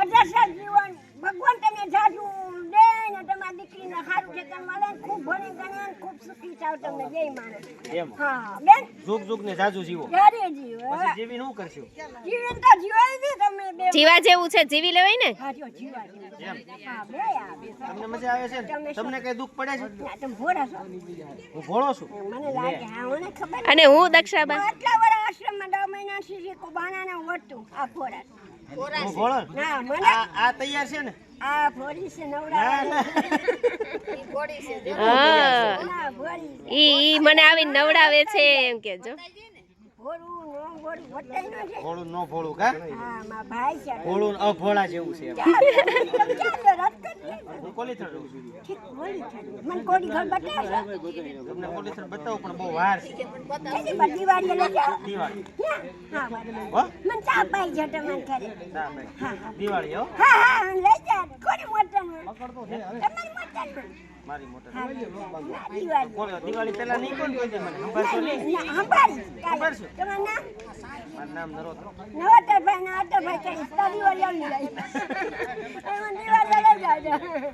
અઢારસો જીવન. ભગવાન તમે જાજુ દે ને તમારી દીકરીને સારું ઠેકાણ મળે ને ખૂબ ભણી ગણે ને ખૂબ સુખી થાવ તમે જય માને એમ. હા બેન. જુગ જુગ ને જાજુ જીવો. જારે જીવો પછી જીવી શું કરશું? જીવન તો જીવાય ને તમે બે જીવા જેવું છે જીવી લેવાય ને? હા જો જીવા એમ. હા બે આવે તમને મજા આવે છે ને? તમને કઈ દુખ પડે છે? તમે ભોળા છો. હું ભોળો છું. મને લાગે હા મને ખબર અને હું દક્ષાબા. આટલા વર્ષ આશ્રમમાં દસ મહિના સુધી કુબાનાને આ ફોરા ને? મને? આ આ તૈયાર છે ને? આ ફોરી છે ના, હા. ઈ ઈ મને આવીને નવડાવે છે એમ કેજો ભોરું નો. છે. ભોળું કા? હા મારા ભાઈ ભોળું અભોળા જેવું છે એમ. તમે ચાલો રદ કરી હું કોલીથર રહું છું છે મને કોડી ઘર બતાવશો? તમને કોલીથર બતાવું પણ બહુ વાર છે. એની બધી વાડીએ લઈ દિવાળી હા બરાબર. મને ચા પાઈ છે તમને ઘરે. ના ભાઈ દિવાળી હો? હા હા લઈ જા. કોની મોટરમાં તમારી મોટરમાં મારી મોટર હા લઈ જા ના દિવાળી. પહેલા નહીં કોણ કોઈ મને? સંભાળશો હંભાળી. ખબર છે? તમારું નામ? મારું નામ નરોત્તમ. નવતરભાઈ ને અટરભાઈ કરી. તારી આવી જાય. એમાં દિવાળી લઈ જાજો.